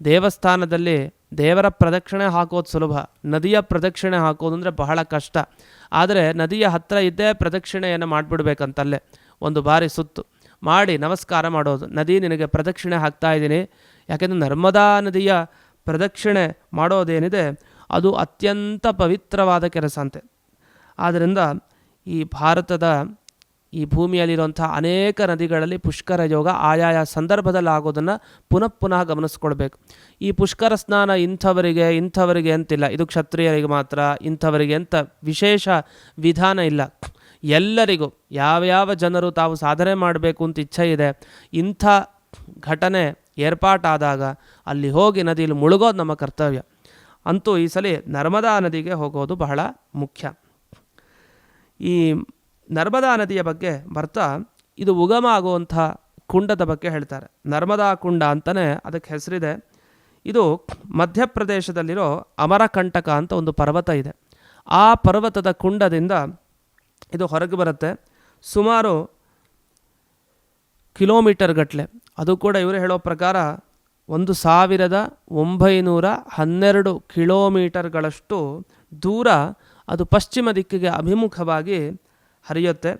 [SPEAKER 1] ದೇವಸ್ಥಾನದಲ್ಲಿ ದೇವರ ಪ್ರದಕ್ಷಿಣೆ ಹಾಕೋದು ಸುಲಭ, ನದಿಯ ಪ್ರದಕ್ಷಿಣೆ ಹಾಕೋದು ಅಂದರೆ ಬಹಳ ಕಷ್ಟ. ಆದರೆ ನದಿಯ ಹತ್ತಿರ ಇದ್ದೇ ಪ್ರದಕ್ಷಿಣೆಯನ್ನು ಮಾಡಿಬಿಡ್ಬೇಕಂತಲ್ಲೇ, ಒಂದು ಬಾರಿ ಸುತ್ತು. ಮಾಡಿ ನಮಸ್ಕಾರ ಮಾಡೋದು, ನದಿ ನಿನಗೆ ಪ್ರದಕ್ಷಿಣೆ ಹಾಕ್ತಾ ಇದ್ದೀನಿ. ಯಾಕೆಂದರೆ ನರ್ಮದಾ ನದಿಯ ಪ್ರದಕ್ಷಿಣೆ ಮಾಡೋದೇನಿದೆ, ಅದು ಅತ್ಯಂತ ಪವಿತ್ರವಾದ ಕೆಲಸ ಅಂತೆ. ಆದ್ದರಿಂದ ಈ ಭಾರತದ ಈ ಭೂಮಿಯಲ್ಲಿರುವಂಥ ಅನೇಕ ನದಿಗಳಲ್ಲಿ ಪುಷ್ಕರ ಯೋಗ ಆಯಾಯ ಸಂದರ್ಭದಲ್ಲಿ ಆಗೋದನ್ನು ಪುನಃ ಪುನಃ ಗಮನಿಸ್ಕೊಳ್ಬೇಕು. ಈ ಪುಷ್ಕರ ಸ್ನಾನ ಇಂಥವರಿಗೆ ಇಂಥವರಿಗೆ ಅಂತಿಲ್ಲ. ಇದು ಕ್ಷತ್ರಿಯರಿಗೆ ಮಾತ್ರ, ಇಂಥವರಿಗೆ ಅಂತ ವಿಶೇಷ ವಿಧಾನ ಇಲ್ಲ. ಎಲ್ಲರಿಗೂ, ಯಾವ್ಯಾವ ಜನರು ತಾವು ಸಾಧನೆ ಮಾಡಬೇಕು ಅಂತ ಇಚ್ಛೆ ಇದೆ, ಇಂಥ ಘಟನೆ ಏರ್ಪಾಟಾದಾಗ ಅಲ್ಲಿ ಹೋಗಿ ನದಿಯಲ್ಲಿ ಮುಳುಗೋದು ನಮ್ಮ ಕರ್ತವ್ಯ. ಅಂತೂ ಈ ಸಲ ನರ್ಮದಾ ನದಿಗೆ ಹೋಗೋದು ಬಹಳ ಮುಖ್ಯ. ಈ ನರ್ಮದಾ ನದಿಯ ಬಗ್ಗೆ ಬರ್ತಾ ಇದು ಉಗಮ ಆಗುವಂಥ ಕುಂಡದ ಬಗ್ಗೆ ಹೇಳ್ತಾರೆ. ನರ್ಮದಾ ಕುಂಡ ಅಂತಲೇ ಅದಕ್ಕೆ ಹೆಸರಿದೆ. ಇದು ಮಧ್ಯಪ್ರದೇಶದಲ್ಲಿರೋ ಅಮರಕಂಟಕ ಅಂತ ಒಂದು ಪರ್ವತ ಇದೆ. ಆ ಪರ್ವತದ ಕುಂಡದಿಂದ ಇದು ಹೊರಗೆ ಬರುತ್ತೆ. ಸುಮಾರು ಕಿಲೋಮೀಟರ್ ಗಟ್ಟಲೆ ಅದು ಕೂಡ ಇವರು ಹೇಳೋ ಪ್ರಕಾರ ಒಂದು ಸಾವಿರದ ಒಂಬೈನೂರ ಹನ್ನೆರಡು ಕಿಲೋಮೀಟರ್ಗಳಷ್ಟು ದೂರ ಅದು ಪಶ್ಚಿಮ ದಿಕ್ಕಿಗೆ ಅಭಿಮುಖವಾಗಿ ಹರಿಯುತ್ತೆ.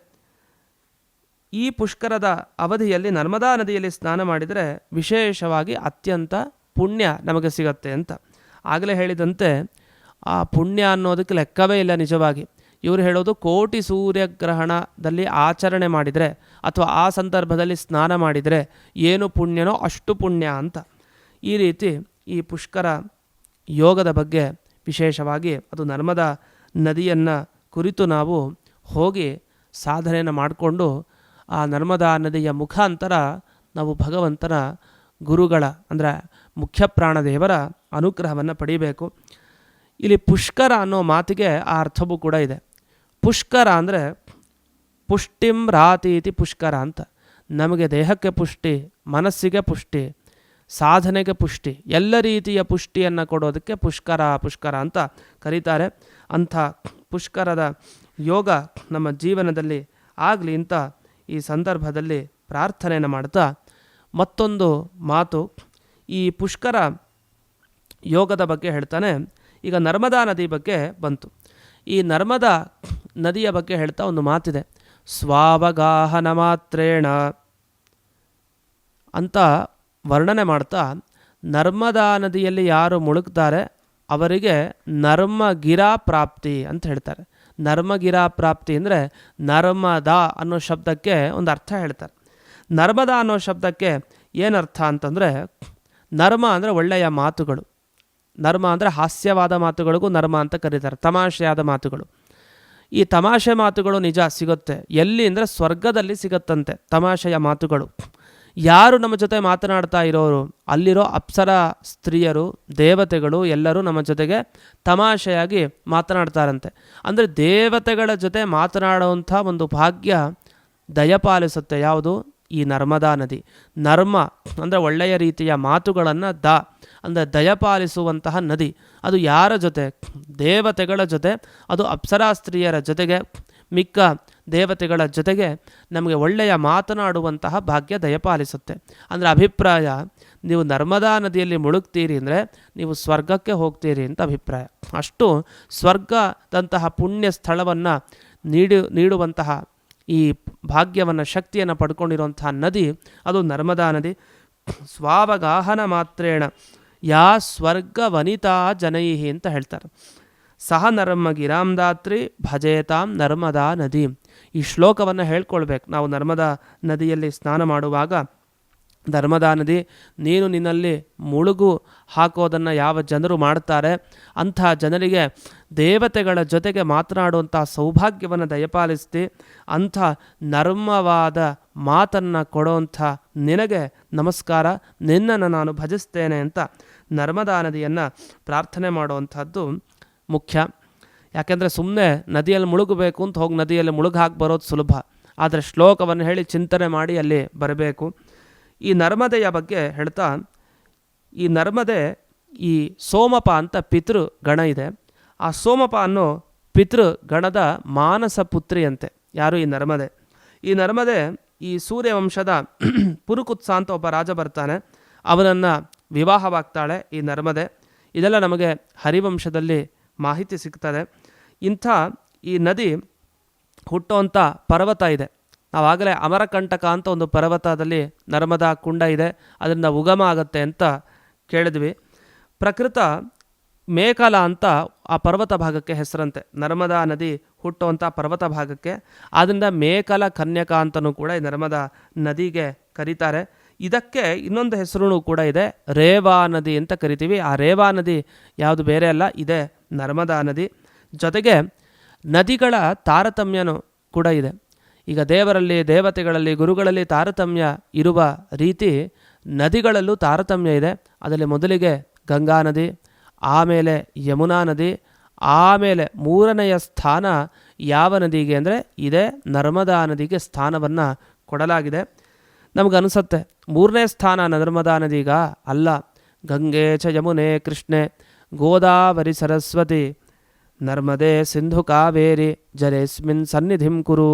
[SPEAKER 1] ಈ ಪುಷ್ಕರದ ಅವಧಿಯಲ್ಲಿ ನರ್ಮದಾ ನದಿಯಲ್ಲಿ ಸ್ನಾನ ಮಾಡಿದರೆ ವಿಶೇಷವಾಗಿ ಅತ್ಯಂತ ಪುಣ್ಯ ನಮಗೆ ಸಿಗತ್ತೆ ಅಂತ. ಆಗಲೇ ಹೇಳಿದಂತೆ ಆ ಪುಣ್ಯ ಅನ್ನೋದಕ್ಕೆ ಲೆಕ್ಕವೇ ಇಲ್ಲ ನಿಜವಾಗಿ. ಇವರು ಹೇಳೋದು ಕೋಟಿ ಸೂರ್ಯಗ್ರಹಣದಲ್ಲಿ ಆಚರಣೆ ಮಾಡಿದರೆ ಅಥವಾ ಆ ಸಂದರ್ಭದಲ್ಲಿ ಸ್ನಾನ ಮಾಡಿದರೆ ಏನು ಪುಣ್ಯನೋ ಅಷ್ಟು ಪುಣ್ಯ ಅಂತ. ಈ ರೀತಿ ಈ ಪುಷ್ಕರ ಯೋಗದ ಬಗ್ಗೆ ವಿಶೇಷವಾಗಿ ಅದು ನರ್ಮದಾ ನದಿಯನ್ನು ಕುರಿತು ನಾವು ಹೋಗಿ ಸಾಧನೆಯನ್ನು ಮಾಡಿಕೊಂಡು ಆ ನರ್ಮದಾ ನದಿಯ ಮುಖಾಂತರ ನಾವು ಭಗವಂತನ ಗುರುಗಳ, ಅಂದರೆ ಮುಖ್ಯ ಪ್ರಾಣದೇವರ ಅನುಗ್ರಹವನ್ನು ಪಡೀಬೇಕು. ಇಲ್ಲಿ ಪುಷ್ಕರ ಅನ್ನೋ ಮಾತಿಗೆ ಆ ಅರ್ಥವೂ ಕೂಡ ಇದೆ. ಪುಷ್ಕರ ಅಂದರೆ ಪುಷ್ಟಿಂ ರಾತೀತಿ ಪುಷ್ಕರ ಅಂತ. ನಮಗೆ ದೇಹಕ್ಕೆ ಪುಷ್ಟಿ, ಮನಸ್ಸಿಗೆ ಪುಷ್ಟಿ, ಸಾಧನೆಗೆ ಪುಷ್ಟಿ, ಎಲ್ಲ ರೀತಿಯ ಪುಷ್ಟಿಯನ್ನು ಕೊಡೋದಕ್ಕೆ ಪುಷ್ಕರ ಪುಷ್ಕರ ಅಂತ ಕರೀತಾರೆ. ಅಂಥ ಪುಷ್ಕರದ ಯೋಗ ನಮ್ಮ ಜೀವನದಲ್ಲಿ ಆಗಲಿ ಅಂತ ಈ ಸಂದರ್ಭದಲ್ಲಿ ಪ್ರಾರ್ಥನೆಯನ್ನು ಮಾಡ್ತಾ ಮತ್ತೊಂದು ಮಾತು ಈ ಪುಷ್ಕರ ಯೋಗದ ಬಗ್ಗೆ ಹೇಳ್ತಾನೆ. ಈಗ ನರ್ಮದಾ ನದಿ ಬಗ್ಗೆ ಬಂತು. ಈ ನರ್ಮದಾ ನದಿಯ ಬಗ್ಗೆ ಹೇಳ್ತಾ ಒಂದು ಮಾತಿದೆ. ಸ್ವಾವಗಾಹನ ಮಾತ್ರೇಣ ಅಂತ ವರ್ಣನೆ ಮಾಡ್ತಾ ನರ್ಮದಾ ನದಿಯಲ್ಲಿ ಯಾರು ಮುಳುಗ್ತಾರೆ ಅವರಿಗೆ ನರ್ಮಗಿರಾ ಪ್ರಾಪ್ತಿ ಅಂತ ಹೇಳ್ತಾರೆ. ನರ್ಮಗಿರಾ ಪ್ರಾಪ್ತಿ ಅಂದರೆ ನರ್ಮದಾ ಅನ್ನೋ ಶಬ್ದಕ್ಕೆ ಒಂದು ಅರ್ಥ ಹೇಳ್ತಾರೆ. ನರ್ಮದಾ ಅನ್ನೋ ಶಬ್ದಕ್ಕೆ ಏನರ್ಥ ಅಂತಂದರೆ ನರ್ಮ ಅಂದರೆ ಒಳ್ಳೆಯ ಮಾತುಗಳು. ನರ್ಮ ಅಂದರೆ ಹಾಸ್ಯವಾದ ಮಾತುಗಳಿಗೂ ನರ್ಮ ಅಂತ ಕರೀತಾರೆ, ತಮಾಷೆಯಾದ ಮಾತುಗಳು. ಈ ತಮಾಷೆ ಮಾತುಗಳು ನಿಜ ಸಿಗುತ್ತೆ. ಎಲ್ಲಿ ಅಂದರೆ ಸ್ವರ್ಗದಲ್ಲಿ ಸಿಗುತ್ತಂತೆ ತಮಾಷೆಯ ಮಾತುಗಳು. ಯಾರು ನಮ್ಮ ಜೊತೆ ಮಾತನಾಡ್ತಾ ಇರೋರು, ಅಲ್ಲಿರೋ ಅಪ್ಸರ ಸ್ತ್ರೀಯರು, ದೇವತೆಗಳು ಎಲ್ಲರೂ ನಮ್ಮ ಜೊತೆಗೆ ತಮಾಷೆಯಾಗಿ ಮಾತನಾಡ್ತಾರಂತೆ. ಅಂದರೆ ದೇವತೆಗಳ ಜೊತೆ ಮಾತನಾಡುವಂಥ ಒಂದು ಭಾಗ್ಯ ದಯಪಾಲಿಸುತ್ತೆ. ಯಾವುದು? ಈ ನರ್ಮದಾ ನದಿ. ನರ್ಮ ಅಂದರೆ ಒಳ್ಳೆಯ ರೀತಿಯ ಮಾತುಗಳನ್ನು ದ ಅಂದರೆ ದಯಪಾಲಿಸುವಂತಹ ನದಿ. ಅದು ಯಾರ ಜೊತೆ? ದೇವತೆಗಳ ಜೊತೆ. ಅದು ಅಪ್ಸರಾ ಸ್ತ್ರೀಯರ ಜೊತೆಗೆ ಮಿಕ್ಕ ದೇವತೆಗಳ ಜೊತೆಗೆ ನಮಗೆ ಒಳ್ಳೆಯ ಮಾತನಾಡುವಂತಹ ಭಾಗ್ಯ ದಯಪಾಲಿಸುತ್ತೆ. ಅಂದರೆ ಅಭಿಪ್ರಾಯ, ನೀವು ನರ್ಮದಾ ನದಿಯಲ್ಲಿ ಮುಳುಗ್ತೀರಿ ಅಂದರೆ ನೀವು ಸ್ವರ್ಗಕ್ಕೆ ಹೋಗ್ತೀರಿ ಅಂತ ಅಭಿಪ್ರಾಯ. ಅಷ್ಟು ಸ್ವರ್ಗದಂತಹ ಪುಣ್ಯ ಸ್ಥಳವನ್ನು ನೀಡಿ, ನೀಡುವಂತಹ ಈ ಭಾಗ್ಯವನ್ನು, ಶಕ್ತಿಯನ್ನು ಪಡ್ಕೊಂಡಿರುವಂತಹ ನದಿ, ಅದು ನರ್ಮದಾ ನದಿ. ಸ್ವಾವಗಾಹನ ಮಾತ್ರೇಣ, ಯಾ ಸ್ವರ್ಗ ವನಿತಾ ಜನೈಹಿ ಅಂತ ಹೇಳ್ತಾರೆ. ಸಹ ನರ್ಮ ಗಿರಾಂದಾತ್ರಿ ಭಜೇತಾಂ ನರ್ಮದಾ ನದಿ. ಈ ಶ್ಲೋಕವನ್ನು ಹೇಳ್ಕೊಳ್ಬೇಕು. ನಾವು ನರ್ಮದಾ ನದಿಯಲ್ಲಿ ಸ್ನಾನ ಮಾಡುವಾಗ, ನರ್ಮದಾ ನದಿ, ನೀನು ನಿನ್ನಲ್ಲಿ ಮುಳುಗು ಹಾಕೋದನ್ನು ಯಾವ ಜನರು ಮಾಡ್ತಾರೆ? ಅಂಥ ಜನರಿಗೆ ದೇವತೆಗಳ ಜೊತೆಗೆ ಮಾತನಾಡುವಂಥ ಸೌಭಾಗ್ಯವನ್ನು ದಯಪಾಲಿಸ್ತಿ. ಅಂಥ ನರ್ಮವಾದ ಮಾತನ್ನು ಕೊಡೋಂಥ ನಿನಗೆ ನಮಸ್ಕಾರ. ನಿನ್ನನ್ನು ನಾನು ಭಜಿಸ್ತೇನೆ ಅಂತ ನರ್ಮದಾ ನದಿಯನ್ನು ಪ್ರಾರ್ಥನೆ ಮಾಡುವಂಥದ್ದು ಮುಖ್ಯ. ಯಾಕೆಂದರೆ ಸುಮ್ಮನೆ ನದಿಯಲ್ಲಿ ಮುಳುಗಬೇಕು ಅಂತ ಹೋಗಿ ನದಿಯಲ್ಲಿ ಮುಳುಗು ಹಾಕಿ ಬರೋದು ಸುಲಭ. ಆದರೆ ಶ್ಲೋಕವನ್ನು ಹೇಳಿ ಚಿಂತನೆ ಮಾಡಿ ಅಲ್ಲಿ ಬರಬೇಕು. ಈ ನರ್ಮದೆಯ ಬಗ್ಗೆ ಹೇಳ್ತಾ, ಈ ನರ್ಮದೆ, ಈ ಸೋಮಪ ಅಂತ ಪಿತೃ ಗಣ ಇದೆ. ಆ ಸೋಮಪ ಅನ್ನೋ ಪಿತೃ ಗಣದ ಮಾನಸ ಪುತ್ರಿಯಂತೆ ಯಾರು ಈ ನರ್ಮದೆ? ಈ ನರ್ಮದೆ ಈ ಸೂರ್ಯವಂಶದ ಪುರುಕುತ್ಸ ಅಂತ ಒಬ್ಬ ರಾಜ ಬರ್ತಾನೆ. ಅವನನ್ನು ವಿವಾಹವಾಗ್ತಾಳೆ ಈ ನರ್ಮದೆ. ಇದೆಲ್ಲ ನಮಗೆ ಹರಿವಂಶದಲ್ಲಿ ಮಾಹಿತಿ ಸಿಗ್ತದೆ. ಇಂಥ ಈ ನದಿ ಹುಟ್ಟುವಂಥ ಪರ್ವತ ಇದೆ. ನಾವಾಗಲೇ ಅಮರಕಂಟಕ ಅಂತ ಒಂದು ಪರ್ವತದಲ್ಲಿ ನರ್ಮದಾ ಕುಂಡ ಇದೆ. ಅದರಿಂದ ಉಗಮ ಆಗುತ್ತೆ ಅಂತ ಕೇಳಿದ್ವಿ. ಪ್ರಕೃತ ಮೇಕಲ ಅಂತ ಆ ಪರ್ವತ ಭಾಗಕ್ಕೆ ಹೆಸರಂತೆ. ನರ್ಮದಾ ನದಿ ಹುಟ್ಟುವಂಥ ಪರ್ವತ ಭಾಗಕ್ಕೆ. ಆದ್ದರಿಂದ ಮೇಕಲ ಕನ್ಯಕ ಅಂತಲೂ ಕೂಡ ಈ ನರ್ಮದಾ ನದಿಗೆ ಕರೀತಾರೆ. ಇದಕ್ಕೆ ಇನ್ನೊಂದು ಹೆಸರು ಕೂಡ ಇದೆ ರೇವಾ ನದಿ ಅಂತ ಕರಿತೀವಿ. ಆ ರೇವಾ ನದಿ ಯಾವುದು ಬೇರೆ ಅಲ್ಲ, ಇದೆ ನರ್ಮದಾ ನದಿ. ಜೊತೆಗೆ ನದಿಗಳ ತಾರತಮ್ಯನೂ ಕೂಡ ಇದೆ. ಈಗ ದೇವರಲ್ಲಿ, ದೇವತೆಗಳಲ್ಲಿ, ಗುರುಗಳಲ್ಲಿ ತಾರತಮ್ಯ ಇರುವ ರೀತಿ ನದಿಗಳಲ್ಲೂ ತಾರತಮ್ಯ ಇದೆ. ಅದರಲ್ಲಿ ಮೊದಲಿಗೆ ಗಂಗಾ ನದಿ, ಆಮೇಲೆ ಯಮುನಾ ನದಿ, ಆಮೇಲೆ ಮೂರನೆಯ ಸ್ಥಾನ ಯಾವ ನದಿಗೆ ಅಂದರೆ ಇದೇ ನರ್ಮದಾ ನದಿಗೆ ಸ್ಥಾನವನ್ನು ಕೊಡಲಾಗಿದೆ. ನಮಗನ್ಸುತ್ತೆ. ಮೂರನೇ ಸ್ಥಾನ ನರ್ಮದಾ ನದಿಗ ಅಲ್ಲ, ಗಂಗೆ ಚ ಯಮುನೆ ಕೃಷ್ಣೆ, ಗೋದಾವರಿ ಸರಸ್ವತಿ, ನರ್ಮದೆ ಸಿಂಧು ಕಾವೇರಿ, ಜಲೇಸ್ಮಿನ್ ಸನ್ನಿಧಿಂ ಕುರು.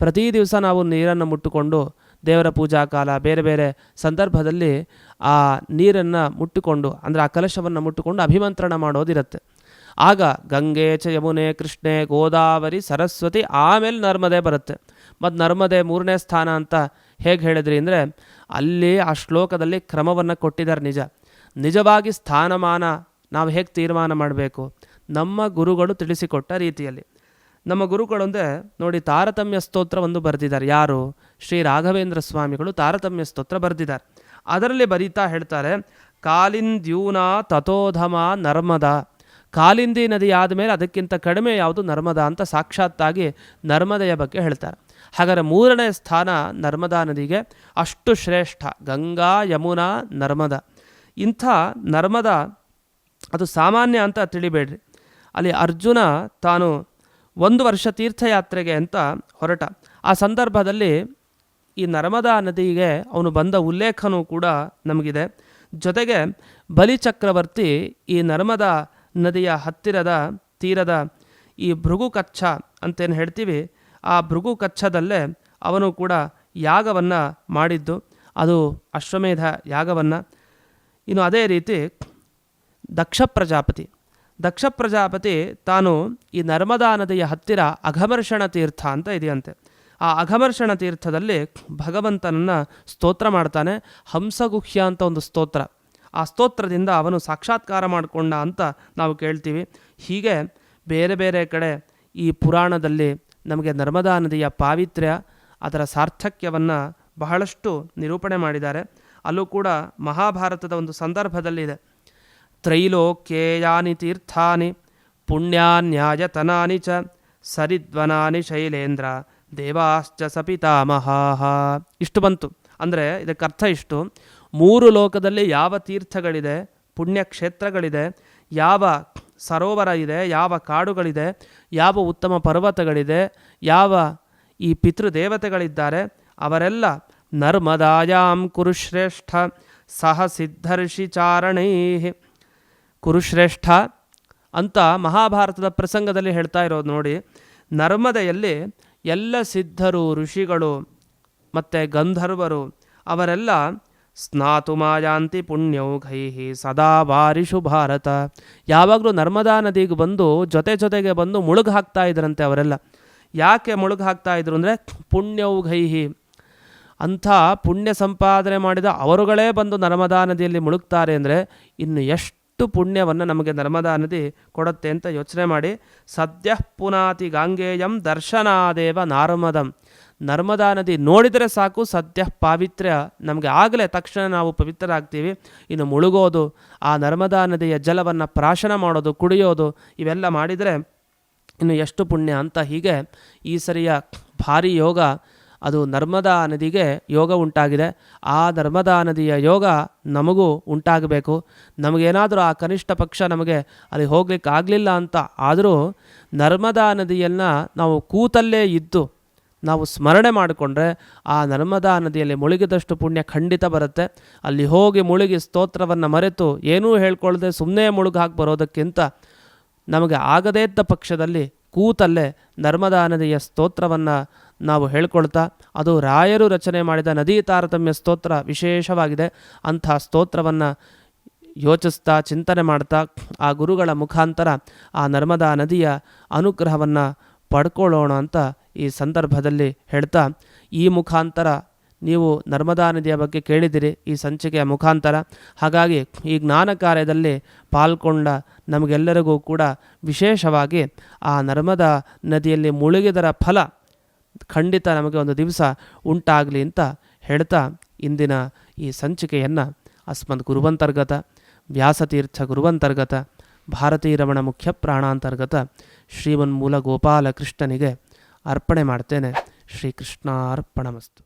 [SPEAKER 1] ಪ್ರತಿ ದಿವಸ ನಾವು ನೀರನ್ನು ಮುಟ್ಟುಕೊಂಡು ದೇವರ ಪೂಜಾ ಕಾಲ, ಬೇರೆ ಬೇರೆ ಸಂದರ್ಭದಲ್ಲಿ ಆ ನೀರನ್ನು ಮುಟ್ಟುಕೊಂಡು, ಅಂದರೆ ಆ ಕಲಶವನ್ನು ಮುಟ್ಟುಕೊಂಡು ಅಭಿಮಂತ್ರಣ ಮಾಡೋದಿರುತ್ತೆ. ಆಗ ಗಂಗೆ ಚ ಯಮುನೆ ಕೃಷ್ಣೆ, ಗೋದಾವರಿ ಸರಸ್ವತಿ, ಆಮೇಲೆ ನರ್ಮದೆ ಬರುತ್ತೆ. ಮತ್ತು ನರ್ಮದೆ ಮೂರನೇ ಸ್ಥಾನ ಅಂತ ಹೇಗೆ ಹೇಳಿದ್ರಿ ಅಂದರೆ ಅಲ್ಲಿ ಆ ಶ್ಲೋಕದಲ್ಲಿ ಕ್ರಮವನ್ನು ಕೊಟ್ಟಿದ್ದಾರೆ ನಿಜ. ನಿಜವಾಗಿ ಸ್ಥಾನಮಾನ ನಾವು ಹೇಗೆ ತೀರ್ಮಾನ ಮಾಡಬೇಕು? ನಮ್ಮ ಗುರುಗಳು ತಿಳಿಸಿಕೊಟ್ಟ ರೀತಿಯಲ್ಲಿ. ನಮ್ಮ ಗುರುಗಳೊಂದೇ ನೋಡಿ ತಾರತಮ್ಯ ಸ್ತೋತ್ರ ಒಂದು ಬರೆದಿದ್ದಾರೆ. ಯಾರು? ಶ್ರೀ ರಾಘವೇಂದ್ರ ಸ್ವಾಮಿಗಳು ತಾರತಮ್ಯ ಸ್ತೋತ್ರ ಬರೆದಿದ್ದಾರೆ. ಅದರಲ್ಲಿ ಬರೀತಾ ಹೇಳ್ತಾರೆ, ಕಾಲಿಂದ್ಯೂನ ತಥೋಧಮ ನರ್ಮದ. ಕಾಲಿಂದಿ ನದಿ ಆದಮೇಲೆ ಅದಕ್ಕಿಂತ ಕಡಿಮೆ ಯಾವುದು ನರ್ಮದ ಅಂತ ಸಾಕ್ಷಾತ್ತಾಗಿ ನರ್ಮದೆಯ ಬಗ್ಗೆ ಹೇಳ್ತಾರೆ. ಹಾಗಾದರೆ ಮೂರನೇ ಸ್ಥಾನ ನರ್ಮದಾ ನದಿಗೆ ಅಷ್ಟು ಶ್ರೇಷ್ಠ, ಗಂಗಾ, ಯಮುನಾ, ನರ್ಮದಾ. ಇಂಥ ನರ್ಮದಾ ಅದು ಸಾಮಾನ್ಯ ಅಂತ ತಿಳಿಬೇಡ್ರಿ. ಅಲ್ಲಿ ಅರ್ಜುನ ತಾನು ಒಂದು ವರ್ಷ ತೀರ್ಥಯಾತ್ರೆಗೆ ಅಂತ ಹೊರಟ. ಆ ಸಂದರ್ಭದಲ್ಲಿ ಈ ನರ್ಮದಾ ನದಿಗೆ ಅವನು ಬಂದ ಉಲ್ಲೇಖನೂ ಕೂಡ ನಮಗಿದೆ. ಜೊತೆಗೆ ಬಲಿಚಕ್ರವರ್ತಿ ಈ ನರ್ಮದಾ ನದಿಯ ಹತ್ತಿರದ ತೀರದ ಈ ಭೃಗು ಕಚ್ಚ ಅಂತೇನು ಹೇಳ್ತೀವಿ ಆ ಭೃಗು ಕಚ್ಚದಲ್ಲೇ ಅವನು ಕೂಡ ಯಾಗವನ್ನು ಮಾಡಿದ್ದು. ಅದು ಅಶ್ವಮೇಧ ಯಾಗವನ್ನು. ಇನ್ನು ಅದೇ ರೀತಿ ದಕ್ಷ ಪ್ರಜಾಪತಿ. ದಕ್ಷ ಪ್ರಜಾಪತಿ ತಾನು ಈ ನರ್ಮದಾ ನದಿಯ ಹತ್ತಿರ ಅಘಮರ್ಷಣ ತೀರ್ಥ ಅಂತ ಇದೆಯಂತೆ. ಆ ಅಘಮರ್ಷಣ ತೀರ್ಥದಲ್ಲಿ ಭಗವಂತನನ್ನು ಸ್ತೋತ್ರ ಮಾಡ್ತಾನೆ. ಹಂಸಗುಹ್ಯ ಅಂತ ಒಂದು ಸ್ತೋತ್ರ. ಆ ಸ್ತೋತ್ರದಿಂದ ಅವನು ಸಾಕ್ಷಾತ್ಕಾರ ಮಾಡಿಕೊಂಡ ಅಂತ ನಾವು ಕೇಳ್ತೀವಿ. ಹೀಗೆ ಬೇರೆ ಬೇರೆ ಕಡೆ ಈ ಪುರಾಣದಲ್ಲಿ ನಮಗೆ ನರ್ಮದಾ ನದಿಯ ಪಾವಿತ್ರ್ಯ, ಅದರ ಸಾರ್ಥಕ್ಯವನ್ನು ಬಹಳಷ್ಟು ನಿರೂಪಣೆ ಮಾಡಿದ್ದಾರೆ. ಅಲ್ಲೂ ಕೂಡ ಮಹಾಭಾರತದ ಒಂದು ಸಂದರ್ಭದಲ್ಲಿದೆ ತ್ರೈಲೋಕ್ಯೇಯಾನಿ ತೀರ್ಥಾನಿ, ಪುಣ್ಯಾನ್ಯಾಯತನಾನಿ ಚ, ಸರಿದ್ವನಾನಿ ಶೈಲೇಂದ್ರ, ದೇವಾಶ್ಚ ಸಪಿತಾಮಹಾಹ. ಇಷ್ಟು ಬಂತು. ಅಂದರೆ ಇದಕ್ಕೆ ಅರ್ಥ ಇಷ್ಟು. ಮೂರು ಲೋಕದಲ್ಲಿ ಯಾವ ತೀರ್ಥಗಳಿದೆ, ಪುಣ್ಯಕ್ಷೇತ್ರಗಳಿದೆ, ಯಾವ ಸರೋವರ ಇದೆ ಯಾವ ಕಾಡುಗಳಿದೆ, ಯಾವ ಉತ್ತಮ ಪರ್ವತಗಳಿದೆ, ಯಾವ ಈ ಪಿತೃದೇವತೆಗಳಿದ್ದಾರೆ, ಅವರೆಲ್ಲ ನರ್ಮದಾಯಾಂ ಕುರುಶ್ರೇಷ್ಠ ಸಹ ಸಿದ್ಧರ್ಷಿ ಚಾರಣೈ. ಕುರುಶ್ರೇಷ್ಠ ಅಂತ ಮಹಾಭಾರತದ ಪ್ರಸಂಗದಲ್ಲಿ ಹೇಳ್ತಾ ಇರೋದು ನೋಡಿ, ನರ್ಮದೆಯಲ್ಲಿ ಎಲ್ಲ ಸಿದ್ಧರು, ಋಷಿಗಳು, ಮತ್ತು ಗಂಧರ್ವರು, ಅವರೆಲ್ಲ ಸ್ನಾತುಮಾಯಾಂತಿ ಪುಣ್ಯೌಘೈಹಿ ಸದಾ ಬಾರಿಷು ಭಾರತ. ಯಾವಾಗಲೂ ನರ್ಮದಾ ನದಿಗೆ ಬಂದು ಜೊತೆ ಜೊತೆಗೆ ಬಂದು ಮುಳುಗು ಹಾಕ್ತಾ ಇದ್ರಂತೆ ಅವರೆಲ್ಲ. ಯಾಕೆ ಮುಳುಗು ಹಾಕ್ತಾ ಇದ್ರು ಅಂದರೆ ಪುಣ್ಯೌಘೈಹಿ ಅಂಥ ಪುಣ್ಯ ಸಂಪಾದನೆ ಮಾಡಿದ ಅವರುಗಳೇ ಬಂದು ನರ್ಮದಾ ನದಿಯಲ್ಲಿ ಮುಳುಗ್ತಾರೆ ಅಂದರೆ ಇನ್ನು ಎಷ್ಟು ಪುಣ್ಯವನ್ನು ನಮಗೆ ನರ್ಮದಾ ನದಿ ಕೊಡುತ್ತೆ ಅಂತ ಯೋಚನೆ ಮಾಡಿ, ಸದ್ಯ ಪುನಾತಿ ಗಾಂಗೇಯಂ ದರ್ಶನಾದೇವ ನಾರ್ಮದಂ. ನರ್ಮದಾ ನದಿ ನೋಡಿದರೆ ಸಾಕು ಸದ್ಯ ಪಾವಿತ್ರ್ಯ ನಮಗೆ ಆಗಲೇ ತಕ್ಷಣ ನಾವು ಪವಿತ್ರರಾಗ್ತೀವಿ. ಇನ್ನು ಮುಳುಗೋದು, ಆ ನರ್ಮದಾ ನದಿಯ ಜಲವನ್ನು ಪ್ರಾಶನ ಮಾಡೋದು, ಕುಡಿಯೋದು, ಇವೆಲ್ಲ ಮಾಡಿದರೆ ಇನ್ನು ಎಷ್ಟು ಪುಣ್ಯ ಅಂತ ಹೀಗೆ ಈ ಸರಿಯ ಭಾರಿ ಯೋಗ, ಅದು ನರ್ಮದಾ ನದಿಗೆ ಯೋಗ ಉಂಟಾಗಿದೆ. ಆ ನರ್ಮದಾ ನದಿಯ ಯೋಗ ನಮಗೂ ಉಂಟಾಗಬೇಕು. ನಮಗೇನಾದರೂ ಆ ಕನಿಷ್ಠ ಪಕ್ಷ ನಮಗೆ ಅಲ್ಲಿ ಹೋಗ್ಲಿಕ್ಕೆ ಆಗಲಿಲ್ಲ ಅಂತ ಆದರೂ ನರ್ಮದಾ ನದಿಯನ್ನು ನಾವು ಕೂತಲ್ಲೇ ಇದ್ದು ನಾವು ಸ್ಮರಣೆ ಮಾಡಿಕೊಂಡ್ರೆ ಆ ನರ್ಮದಾ ನದಿಯಲ್ಲಿ ಮುಳುಗಿದಷ್ಟು ಪುಣ್ಯ ಖಂಡಿತ ಬರುತ್ತೆ. ಅಲ್ಲಿ ಹೋಗಿ ಮುಳುಗಿ ಸ್ತೋತ್ರವನ್ನು ಮರೆತು ಏನೂ ಹೇಳ್ಕೊಳ್ಳದೆ ಸುಮ್ಮನೆ ಮುಳುಗಿ ಹಾಕಿ ಬರೋದಕ್ಕಿಂತ ನಮಗೆ ಆಗದೇ ಇದ್ದ ಪಕ್ಷದಲ್ಲಿ ಕೂತಲ್ಲೇ ನರ್ಮದಾ ನದಿಯ ಸ್ತೋತ್ರವನ್ನು ನಾವು ಹೇಳ್ಕೊಳ್ತಾ, ಅದು ರಾಯರು ರಚನೆ ಮಾಡಿದ ನದಿ ತಾರತಮ್ಯ ಸ್ತೋತ್ರ ವಿಶೇಷವಾಗಿದೆ. ಅಂಥ ಸ್ತೋತ್ರವನ್ನು ಯೋಚಿಸ್ತಾ, ಚಿಂತನೆ ಮಾಡ್ತಾ ಆ ಗುರುಗಳ ಮುಖಾಂತರ ಆ ನರ್ಮದಾ ನದಿಯ ಅನುಗ್ರಹವನ್ನು ಪಡ್ಕೊಳ್ಳೋಣ ಅಂತ ಈ ಸಂದರ್ಭದಲ್ಲಿ ಹೇಳ್ತಾ, ಈ ಮುಖಾಂತರ ನೀವು ನರ್ಮದಾ ನದಿಯ ಬಗ್ಗೆ ಕೇಳಿದಿರಿ, ಈ ಸಂಚಿಕೆಯ ಮುಖಾಂತರ. ಹಾಗಾಗಿ ಈ ಜ್ಞಾನ ಕಾರ್ಯದಲ್ಲಿ ಪಾಲ್ಗೊಂಡ ನಮಗೆಲ್ಲರಿಗೂ ಕೂಡ ವಿಶೇಷವಾಗಿ ಆ ನರ್ಮದಾ ನದಿಯಲ್ಲಿ ಮುಳುಗಿದರ ಫಲ ಖಂಡಿತ ನಮಗೆ ಒಂದು ದಿವಸ ಉಂಟಾಗಲಿ ಅಂತ ಹೇಳ್ತಾ ಇಂದಿನ ಈ ಸಂಚಿಕೆಯನ್ನು ಅಸ್ಮದ್ ಗುರುವಂತರ್ಗತ, ವ್ಯಾಸತೀರ್ಥ ಗುರುವಂತರ್ಗತ, ಭಾರತೀ ರಮಣ ಮುಖ್ಯ ಪ್ರಾಣಾಂತರ್ಗತ ಶ್ರೀಮನ್ಮೂಲ ಗೋಪಾಲಕೃಷ್ಣನಿಗೆ ಅರ್ಪಣೆ ಮಾಡ್ತೇನೆ. ಶ್ರೀಕೃಷ್ಣಾರ್ಪಣಮಸ್ತು.